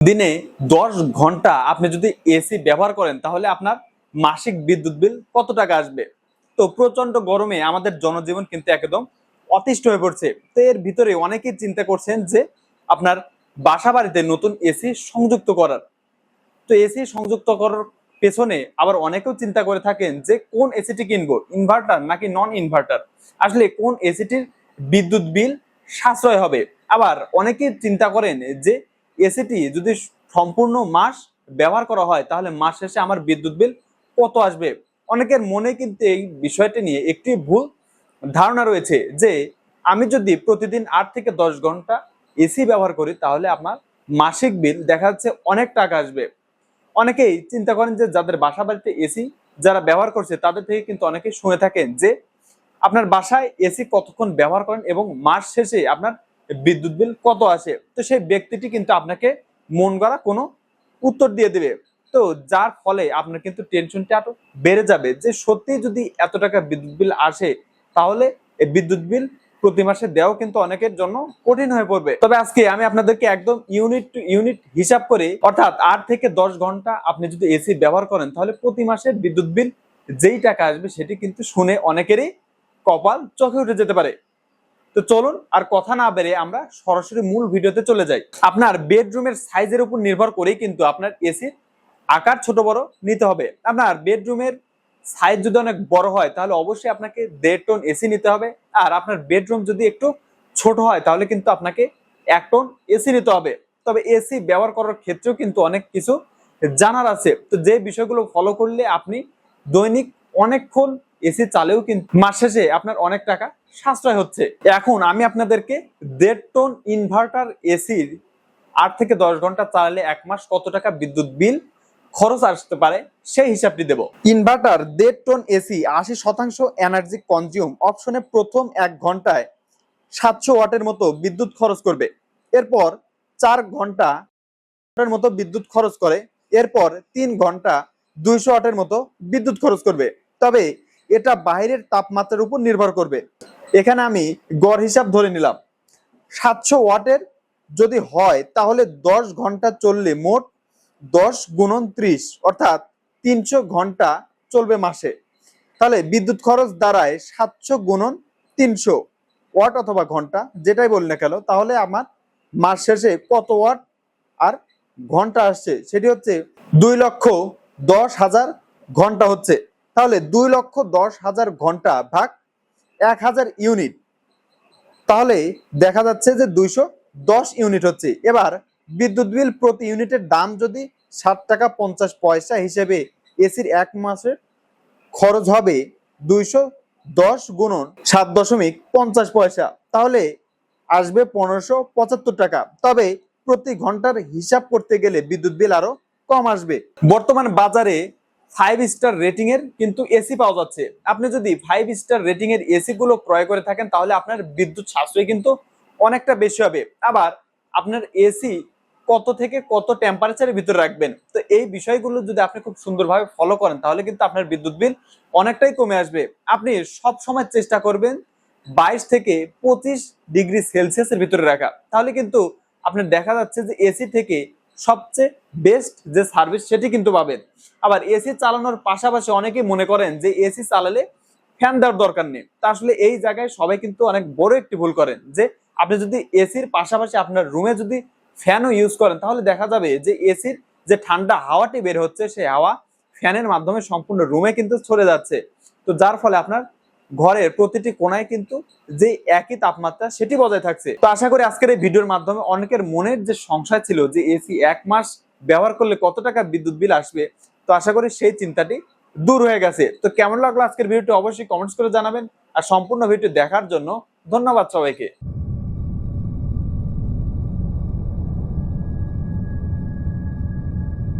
দিনে দশ ঘণ্টা আপনি যদি এসি ব্যবহার করেন, তাহলে আপনার মাসিক বিদ্যুৎ বিল কত টাকা আসবে? তো প্রচণ্ড গরমে আমাদের জনজীবন কিন্তু একদম অতিষ্ঠ হয়ে পড়ছে। তো এর ভিতরে অনেকেই চিন্তা করছেন যে আপনার বাসা বাড়িতে নতুন এসি সংযুক্ত করার। তো এসি সংযুক্ত করার পেছনে আবার অনেকেও চিন্তা করে থাকেন যে কোন এসিটি কিনবো ইনভার্টার নাকি নন ইনভার্টার আসলে কোন এসিটির বিদ্যুৎ বিল সাশ্রয় হবে? আবার অনেকেই চিন্তা করেন যে এসিটি যদি সম্পূর্ণ মাস ব্যবহার করা হয়, তাহলে মাস শেষে আমার বিদ্যুৎ বিল কত আসবে? অনেকের মনে কিন্তু এই বিষয়টি নিয়ে একটি ভুল ধারণা রয়েছে যে, আমি যদি প্রতিদিন আট থেকে দশ ঘণ্টা এসি ব্যবহার করি, তাহলে আমার মাসিক বিল দেখা যাচ্ছে অনেক টাকা আসবে। অনেকেই চিন্তা করেন যে, যাদের বাসা বাড়িতে এসি যারা ব্যবহার করছে, তাদের থেকে কিন্তু অনেকেই শুনে থাকেন যে, আপনার বাসায় এসি কতক্ষণ ব্যবহার করেন এবং মাস শেষে আপনার বিদ্যুৎ বিল কত আসে? তো সেই ব্যক্তিটি কিন্তু আপনাকে মন গড়া কোনো উত্তর দিয়ে দেবে। তো যার ফলে আপনার কিন্তু টেনশনটা আরও বেড়ে যাবে যে সত্যি যদি এত টাকা বিদ্যুৎ বিল আসে, তাহলে এই বিদ্যুৎ বিল প্রতি মাসে দেওয়াও কিন্তু অনেকের জন্য কঠিন হয়ে পড়বে। তবে আজকে আমি আপনাদেরকে একদম ইউনিট টু ইউনিট হিসাব করে, অর্থাৎ আট থেকে দশ ঘণ্টা আপনি যদি এসি ব্যবহার করেন, তাহলে প্রতি মাসের বিদ্যুৎ বিল যেই টাকা আসবে সেটি কিন্তু শুনে অনেকেরই কপাল চোখে উঠে যেতে পারে। তো চলুন আর কথা না বেড়ে আমরা সরাসরি মূল ভিডিওতে চলে যাই। আপনার বেডরুমের সাইজের উপর নির্ভর করেই কিন্তু আপনার এসির আকার ছোট বড় নিতে হবে। আপনার বেডরুমের সাইজ যদি অনেক বড় হয়, তাহলে অবশ্যই আপনাকে দেড় টন এসি নিতে হবে। আর আপনার বেডরুম যদি একটু ছোট হয়, তাহলে কিন্তু আপনাকে এক টন এসি নিতে হবে। তবে এসি ব্যবহার করার ক্ষেত্রেও কিন্তু অনেক কিছু জানার আছে। তো যে বিষয়গুলো ফলো করলে আপনি দৈনিক অনেকক্ষণ এসি চালেও কিন্তু মাস শেষে আপনার অনেক টাকা সাশ্রয় হচ্ছে। এখন আমি আপনাদেরকে দেড় টন ইনভার্টার এসির আট থেকে দশ ঘণ্টা চালালে এক মাস কত টাকা বিদ্যুৎ বিল খরচ আসতে পারে সেই হিসাবটি দেব। ইনভার্টার দেড় টন এসি আশি শতাংশ এনার্জি কনজিউম অপশনে প্রথম এক ঘন্টায় সাতশো ওয়াটের মতো বিদ্যুৎ খরচ করবে। এরপর চার ঘণ্টা মতো বিদ্যুৎ খরচ করে। এরপর তিন ঘণ্টা দুইশো ওয়াটের মতো বিদ্যুৎ খরচ করবে। তবে এটা বাইরের তাপমাত্রার উপর নির্ভর করবে। এখানে আমি গড় হিসাব ধরে নিলাম। সাতশো ওয়াটের যদি হয়, তাহলে দশ ঘণ্টা চললে মোট দশ গুণন ত্রিশ, অর্থাৎ তিনশো ঘণ্টা চলবে মাসে। তাহলে বিদ্যুৎ খরচ দাঁড়ায় সাতশো গুণন তিনশো ওয়াট অথবা ঘণ্টা, যেটাই বলি না কেন, তাহলে আমার মাস শেষে কত ওয়াট আর ঘণ্টা আসছে? সেটি হচ্ছে দুই লক্ষ দশ হাজার ঘণ্টা হচ্ছে। তাহলে দুই লক্ষ দশ হাজার ঘণ্টা ভাগ এক হাজার ইউনিট। তাহলে দেখা যাচ্ছে যে দুইশো দশ ইউনিট হচ্ছে। এবার বিদ্যুৎ বিল প্রতি ইউনিটের দাম যদি ষাট টাকা পঞ্চাশ পয়সা হিসেবে এসির এক মাসের খরচ হবে দুইশো দশ গুণন সাত দশমিক পঞ্চাশ পয়সা। তাহলে আসবে পনেরোশো পঁচাত্তর টাকা। তবে প্রতি ঘণ্টার হিসাব করতে গেলে বিদ্যুৎ বিল আরও কম আসবে। বর্তমান বাজারে ফাইভ স্টার রেটিং এর কিন্তু এসি পাওয়া যাচ্ছে। আপনি যদি ফাইভ স্টার রেটিং এর এসি গুলো ক্রয় করে থাকেন, তাহলে আপনার বিদ্যুৎ সাশ্রয় কিন্তু অনেকটা বেশি হবে। আবার আপনার এসি কত থেকে কত টেম্পারেচারের ভিতরে রাখবেন? তো এই বিষয়গুলো যদি আপনি খুব সুন্দরভাবে ফলো করেন, তাহলে কিন্তু আপনার বিদ্যুৎ বিল অনেকটাই কমে আসবে। আপনি সব সময় চেষ্টা করবেন বাইশ থেকে পঁচিশ ডিগ্রি সেলসিয়াসের ভিতরে রাখা। তাহলে কিন্তু আপনার দেখা যাচ্ছে যে এসি থেকে সবচেয়ে বেস্ট যে সার্ভিস সেটি কিন্তু পাবেন। আবার এসি চালানোর পাশাপাশি অনেকেই মনে করেন যে এসি চালালে ফ্যান দেওয়ার দরকার নেই। তা আসলে এই জায়গায় সবাই কিন্তু অনেক বড় একটি ভুল করেন যে আপনি যদি এসির পাশাপাশি আপনার রুমে যদি ফ্যানও ইউজ করেন, তাহলে দেখা যাবে যে এসির যে ঠান্ডা হাওয়াটি বের হচ্ছে, সেই হাওয়া ফ্যানের মাধ্যমে সম্পূর্ণ রুমে কিন্তু ছড়ে যাচ্ছে। তো যার ফলে আপনার ঘরের প্রতিটি কোনায় কিন্তু যে একই তাপমাত্রা, সেটি বজায় থাকছে। তো আশা করি আজকের এই ভিডিওর মাধ্যমে অনেকের মনের যে সংশয় ছিল যে এসি এক মাস ব্যবহার করলে কত টাকা বিদ্যুৎ বিল আসবে, তো আশা করি সেই চিন্তাটি দূর হয়ে গেছে। তো কেমন লাগল আজকের ভিডিওটি অবশ্যই কমেন্টস করে জানাবেন। আর সম্পূর্ণ ভিডিও দেখার জন্য ধন্যবাদ সবাইকে।